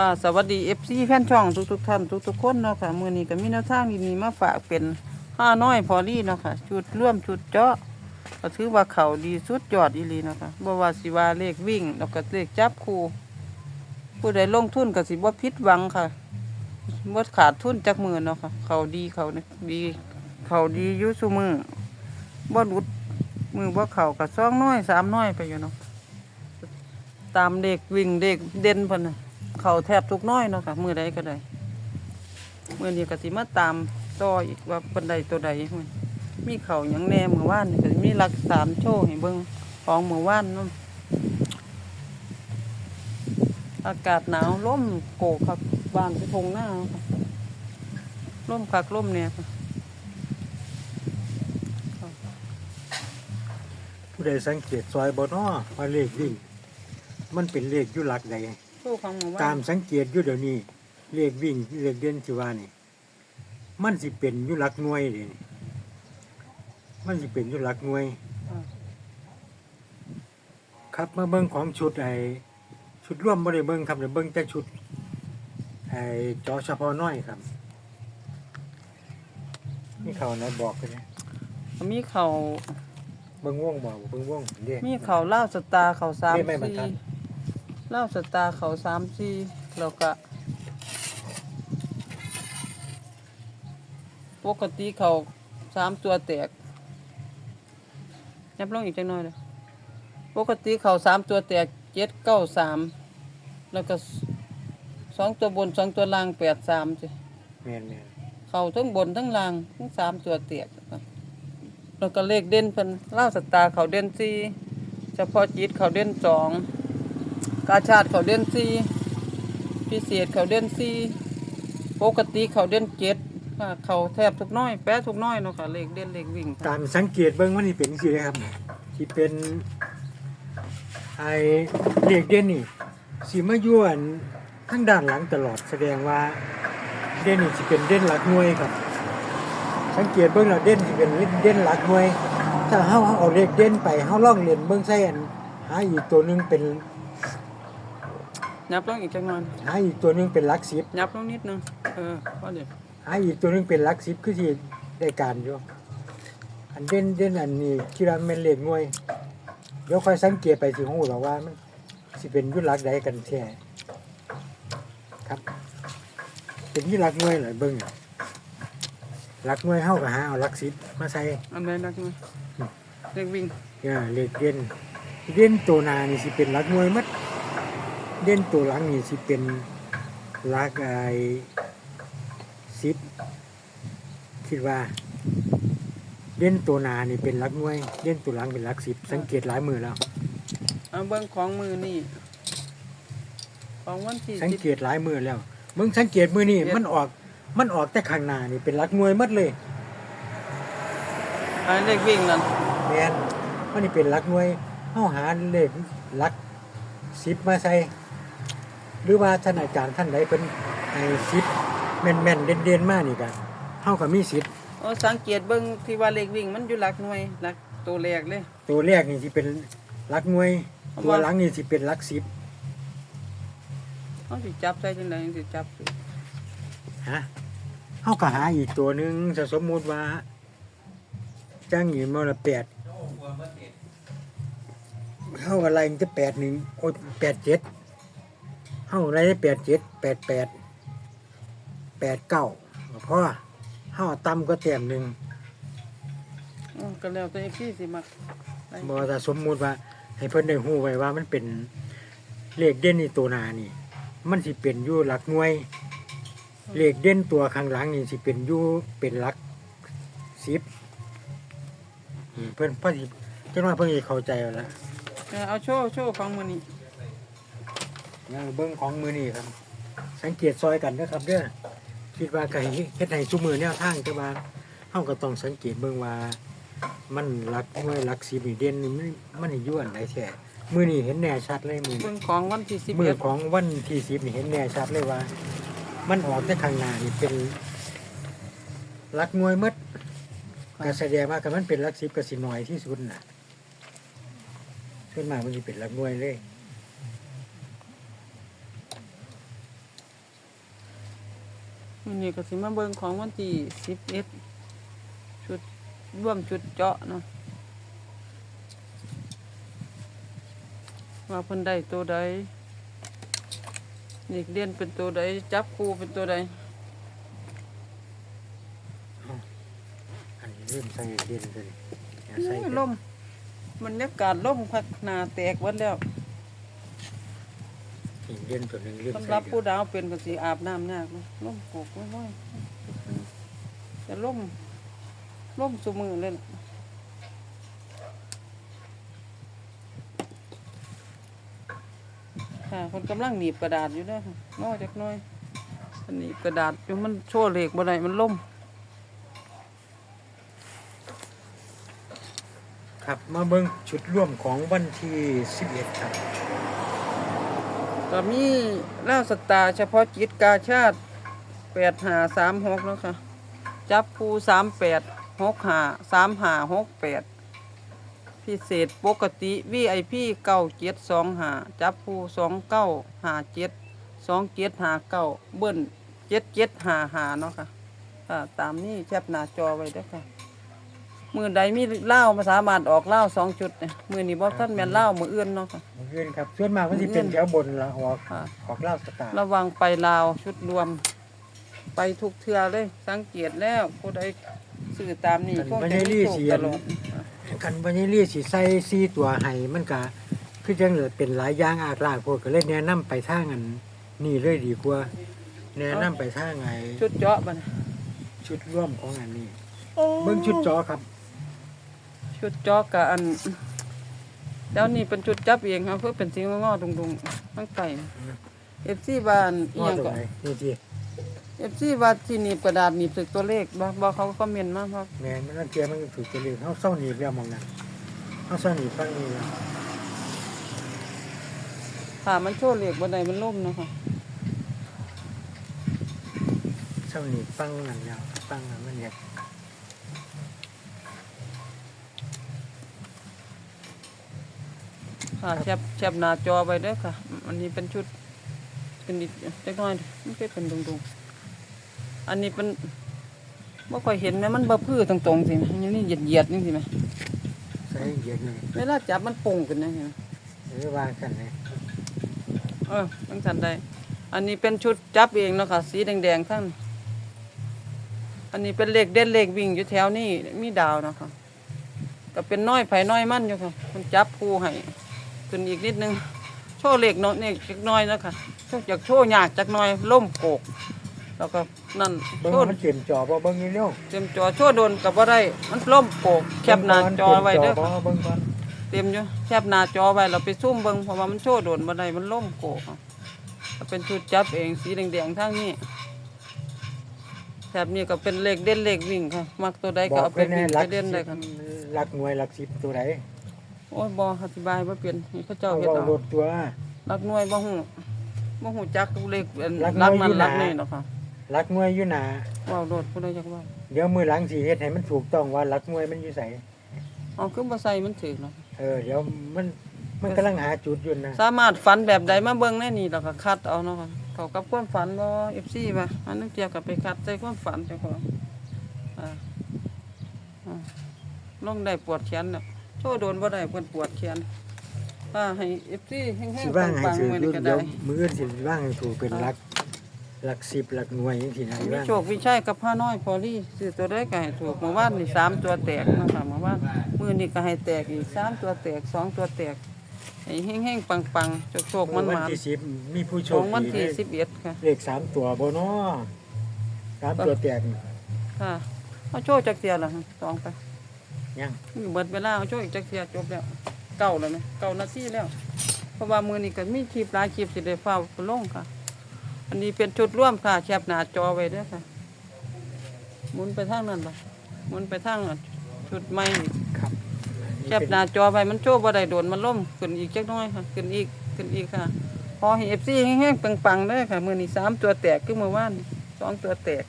ค่ะสวัสดี FC แฟนช่องทุกๆท่านทุกๆคนเนาะค่ะมือนี้ก็มีแนวทางดีๆมาฝากเป็นห้าน้อยพอลี่เนาะค่ะชุดร่วมชุดเจาะก็ถือว่าเขาดีสุดยอดอีหลีเนาะค่ะบ่ว่าสิว่าเลขวิ่งแล้วก็เลขจับคู่ผู้ใดลงทุนก็สิบ่ผิดหวังค่ะบ่ขาดทุนจักมือเนาะค่ะเขาดีเขาเนี่ยดีเขาดีอยู่ซุมือบ่หลุดมือบ่เข้าก็สองน้อยสามน้อยไปอยู่เนาะตามเด็กวิ่งเด็กเด่นพิ่นน่ะ เขาแทบทุกน้อยเนาะค่ะมือใดก็ได้มือนี้ก็สิมาตามต่ออีกว่าเพิ่นใดตัวใดมือมีเขาหยังแน่มือวานก็มีหลักฐานโชว์ให้เบิ่งของมือวานเนาะอากาศหนาวลมโกกครับบานที่ทงหน้าค่มคักลมเนี่ยค่ะผู้ใดสังเกตซอยบ่น้อว่าเลขวิ่งมันเป็นเลขอยู่หลักใด โชว์ของมื้อวาตานมสังเกตอยู่เดี๋ยวนี้เลขวิ่งเลขเด่นที่ว่านี่ มันสิเป็นอยู่หลักหน่วยเด้นี่มันสิเป็นอยู่หลักหน่วย อ่าครับมาเบิ่งของชุดไอ้ชุดร่วมบ่ได้เบิ่งครับเดี๋ยวเบิ่งแต่ชุดไอ้จอเฉพาะน้อยครับนี่เขานะบอกกันนะมีเขาเบิ่งว่องบ่เบิ่งว่องเด้ มีเขาเล่าวสตาร์เขาสามนี่ไม่บรรทัสี่ด เล่าวสตาร์เขาสามสี่แล้วก็ปกติเขาสามตัวแตกยับลงอีกจังหน่อยเลยปกติเขาสามตัวแตกเจ็ดเก้าสามแล้วก็สองตัวบนสองตัวล่างแปดสามสิแม่นเขาทั้งบนทั้งล่างทั้งสามตัวแตกแล้วก็เลขเด่นเพิ่นเล่าวสตาร์เขาเด่นสี่เฉพาะจิตเขาเด่นสอง กาชาติเขาเด่นสี่พิเศษเขาเด่นสี่ปกติเขาเด่นเจ็ดค่ะเขาแทบทุกน้อยแปะทุกน้อยเนาะค่ะเลขเด่นเลขวิ่งๆตามสังเกตเบิ่งว่านี่เป็นสิครับที่เป็นไอเลขเด่นนี่สิมาอยู่นข้างด้านหลังตลอดแสดงว่าเด่นนี่สิเป็นเด่นหลักหน่วยครับ สังเกตเบิ่งแล้วเด่นสิเป็นเด่นหลักหน่วย ถ้าเฮาเอาเลขเด่นไปเฮาลองเรียนเบิ่งใส่อันหาอีกตัวหนึงเป็น ยับลงอีกจังหน่อยหาอีกตัวหนึงเป็นหลักสิบยับลงนิดนึงเออพอเดี๋ยวหาอีกตัวหนึงเป็นหลักสิบคือสิได้การอยู่อันเด่นเด่นอันนี้คิดว่าแม่นเลขหน่วยเดี๋ยวค่อยสังเกตไปสิฮู้หรอกว่ามันสิเป็นอยุหลักใดกันแท้ครับ เป็นอยุหลักหน่วยเหรอเบิ่งหลักหน่วยเฮาก็หาเอาหลักสิบมาใส่ อันไหนนักไหมเลขวิ่ง เออเลขเด่นเด่นตัวหนานี่สิเป็นหลักหน่วยหมัด เด่นตัวหลังนี่สิเป็นหลักไอ้สิบคิดว่า เด่นตัวหนานี่เป็นหลักหน่วย เด่นตัวหลังเป็นหลักสิบสังเกตหลายมือแล้ว เอาเบิ้งของมือนี่ของวันที่สังสิบเกตหลายมือแล้ว มึงสังเกตมือนี่เจ็ดมันออกมันออกแต่ข้างหน้านี่เป็นหลักหน่วยหมัดเลยอันเลขวิ่งนั่นแมนมันนี่เป็นหลักหน่วยเฮาหาเลขหลักสิบมาใส่ หรือว่าท่านอาจารย์ท่านใดเป็นไอ้สิบแม่นแม่นเด่นเด่นๆมากนี่กันเฮาก็มีสิทธิ์โอ้สังเกตเบิ้งที่ว่าเลขวิ่งมันอยู่หลักหน่วยหลักตัวแรกเลย ตัวแรกนี่สิเป็นหลักหน่วยเอาตัวว่าหลังนี่สิเป็นหลักสิบเขาสิจับใส่จังไดจังสิจับฮะเฮาก็หาอีกตัวหนึงถ้าสมมุติว่าจังหยินมาละแปดเฮาอะไรมันจะแปดหนึ่งโอ้ยแปดเจ็ด เฮาอะไรได้แปดเจ็ดแปดแปดแปดเก้าเพราะเฮาต่ำก็แต้มหนึ่งอ๋อก็แล้วแต่พี่สิมักไปบ่ถ้าสมมุติว่า ให้เพิ่นได้ฮู้ไว้ว่ามันเป็นเลขเด่นนี่ตัวหน้านี่ มันสิเป็นอยู่หลักหน่วย เลขเด่นตัวข้างหลังนี่สิเป็นอยู่เป็นหลักสิบอืมเพิ่นพอดีจังว่าเพิ่นสิเข้าใจแล้วล่ะ เออเอาโชว์โชว์ของมือนี่ งั้นเบิ่งของมือนี่ครับ สังเกตซอยกันนะครับเด้อคิดว่าก็ให้เฮ็ดให้ซุมือแนวทางแต่ว่าเฮาก็ต้องสังเกตเบิ่งว่า มันหลักหน่วยหลักสิบนี่เด่นนี่มันมันสิอยู่อันใดแท้มือนี่เห็นแน่ชัดเลยมือเบิ่งของวันที่สิบมือเอ็ดของวันที่สิบนี่เห็นแน่ชัดเลยว่า มันออกแต่ข้างหน้านี่เป็นหลักหน่วยหมดก็แสดงว่าคันมันเป็นหลักสิบก็สิน้อยที่สุดน่ะขึ้นมากมันจะเป็นหลักหน่วยเลย วันนี้ก็สิมาเบิ่งของวันที่สิบเอ็ดชุดร่วมชุดเจาะเนาะว่าเพิ่นได้ตัวใดนี่เรียนเป็นตัวใดจับคู่เป็นตัวใดอันนี้เริ่มใส่เด่นเลยอย่าใส่อุ้ยเด่นล่มบรรยากาศล่มพักหนาแตกหมดแล้วอีก เด่นตัวหนึงเริ่มสำหใส่รับเด่ผู้นดาวเป็นก็สิอาบน้ำยากนะล่มโกกไว้ไว้จะล่มล่มสุมือเลยล่ะค่ะคนกำลังหนีบกระดาษอยู่เด้อค่ะน้อยจักหน้อยอันหนีบกระดาษอยู่มันโชว์เหล็กบ่ได้มันล่ม ครับมาเบิ่งชุดร่วมของวันที่11ครับ ก็มีเล่าสตาเฉพาะจิตกาชาติแปดหาสามหกแล้วค่ะจับภูสามแปดหกหาสามหาหกแปดพิเศษปกติวีไอพีเก้าเจ็ดสองหาจับภูสองเก้าหาเจ็ดสองเจ็ดหาเก้าเบิ้ลเจ็ดเจ็ดหาหาเนาะค่ะตามนี้แคปหน้าจอไว้เด้วยค่ะ มือใดมีเหล้ามาสามารถออกเหล้าสองจุดเนี่ยมือนี้บอกท่านแม่นเหล้ามืออื่นเนาะค่ะ มื้ออื่นครับส่วนมากมันสิเป็นแถวบนละออกค่ะ ออกลาวสตาร์ระวังไปลาวชุดรวม ไปทุกเทือเลย สังเกตแล้วผู้ใดสื่อตามนี่คงจะมีโชคตลอดกันวันนี้เรียกสิใส่ซีตัวไห้มันก็คือจังเลยเป็นหลายอย่างอากลากพวกก็เลยแนะนำไปทางอันนี่เลยดีกว่า แนะนำไปทางไงชุดเจาะมันชุดร่วมของอันนี้ เบิ่งชุดจอครับ ชุดเจาะกับอันแล้วนี่เป็นชุดจับเองครับเพื่อเป็นสีงอๆตรงๆตั้งไก่เอฟซีบานอีงหอยังตรงก็ไหนนี่จีเอฟซีบานที่หนีบกระดาษหนีบสึกตัวเลขบ่บ่เขาก็คอมเมนต์มาครับแม่นมันนั่นเทียมันถูกจะเรียกเฮาเศร้าหนีบแล้วมองนั้นเฮาเศร้าหนีบฟังนี่แล้วค่ะมันโชว์เลขบ่ได้มันล่มเนาะค่ะเศร้าหนีบฟังนั่นแล้วฟังนั่นมันเฮ็ด ค่ะแชบแชบหน้าจอไว้เด้อค่ะ อันนี้เป็นชุด เป็นนิดเล็กน้อยไม่ใช่เป็นตรงๆ อันนี้เป็นบ่ค่อยเห็นไหมมันบ่พื้อตรงๆสินะอย่างนี้เหยียดๆนี่สิไหมใส่เย็นเลยเวลาจับมันโป่งขึ้นนะเห็นไหมหรือว่ากันเลยเออตั้งสันได้ อันนี้เป็นชุดจับเองเนาะค่ะ สีแดงๆทั้งอันนี้เป็นเลขเด่นเลขวิ่งอยู่แถวนี้มีดาวเนาะค่ะก็เป็นน้อยไผน้อยมั่นอยู่ค่ะมันจับคู่ให้ ขึ้นอีกนิดนึง โชว์เลขเนาะนี่จักหน้อยเนาะค่ะโชว์อยากโชว์ยากจักหน้อยล่มโกก แล้วก็นั่นเบิ่งโชว่าว์มันเต็มจอบ่เบิ่งนี่เร็วเต็มจอโชว์โดนกับว่าได้ มันล่มโกกแคบหน้าจอไว้เด้อต็มบ่ค่ะ เบิ่งก่อนเต็มอยู่แคบหน้าจอไว้เราไปซุ่มเบิ่งเพราะว่ามันโชว์โดนบ่ได้มันล่มโกกอะก็เป็นชุดจับเองสีแดงๆทั้งนี้แถบนี้ก็เป็นเลขเด่นเลขวิ่งค่ะ มักตัวใดก็เอาไปแน่วิ่งหไปลักเด่นได้สิบค่ะ หลักหน่วยหลักสิบตัวไหน โอ้ยบ่อธิบายบ่เปลี่ยนให้เขาเจ้าเอาเฮ็ดเอาเอารถตัว รักหน่วยบ่ฮู้บ่ฮู้จักเลขอันรักหน่รัวยกนั้นอยู่หน้ารักนี่เนาะค่ะหลักหน่วยอยู่หนาเว้าโดดผู้ใดจักเว่าเดี๋ยวมือหลังสีเฮ็ดให้มันถูกต้องว่าหลักหน่วยมันอยู่ไสเอาคือบ่ใส่มันถึกเนาะเออเดี๋ยวมันมันกำลังหาจุดอยู่นะสามารถฝันแบบใดมาเบิ่งในนี่แล้วก็คัดเอาเนาะค่ะเข้ากับความฝันบ่ FC ว่าอันนึงเกี่ยวกับไปคัดใส่ความฝันเจ้าของอ่าอ่าลงได้ปวดแขนน่ะ โชว์โดนบ่ได้เพิ่นปวดแขนอ่าให้ FC แห้งสิๆว่างให้ปังถือๆมื้ออยู่นี้ก็เดี๋ได้ยวมืออื่นสิว่างให้ถูกเป็นหลักหลักสิบหลักหน่วยจังซี่นะมีว่างโชควิชัยกับผ้าน้อยพอลี่ซื้อตัวได้ก็ให้ถูกเมื่อวานนี่สามตัวแตกนะคะเมื่อวานมื้อนี้ก็ให้แตกอีกสามตัวแตกสองตัวแตกให้แห้งๆปังๆโชคๆมันวัหวานที่สิบมีผู้โชขอคงวันดีที่ได้สิบเอ็ดค่ะ เลขสามตัวบ่เนาะสามตัวแตกนี่ค่ะเอาโชคจักเสียละสองไป ยังนี่เบิดเวลาเอาโชคอีกจักเสียจบแล้ว เก่าแล้วไหมเก่านาทีแล้ว เพราะว่ามือนี้ก็มีคลิปหลายคลิปสิได้ฟ้าวลงค่ะ อันนี้เป็นชุดร่วมค่ะแคปหน้าจอไว้เด้วยค่ะหมุนไปทางนั้นล่ะหมุนไปทางชุดใหม่นี่ครับแคปหน้าจอไปมันโชว์บ่ได้โดนมันล่มขึ้นอีกจักหน้อยค่ะขึ้นอีกขึ้นอีกค่ะ พอให้เอฟซีแห้งๆปังๆเด้อค่ะมือนี้สามตัวแตกคือเมื่อวานนี่สองตัวแตก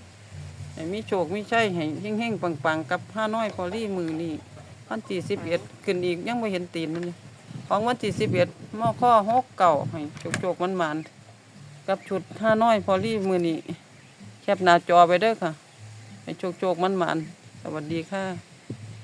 ให้มีโชคมีชัยให้แห้งๆปังๆ กับผ้าน้อยพอลี่มือนี่วันที่สิบเอ็ดขึ้นอีกยังไม่เห็นตีนมันนี่ของวันที่สิบเอ็ดมอข้อหกเก่าให้โชคๆมันมันกับชุดผ้าน้อยพอลี่มือนี่แคบหน้าจอไปเด้อค่ะ ให้โชคๆมันมันสวัสดีค่ะ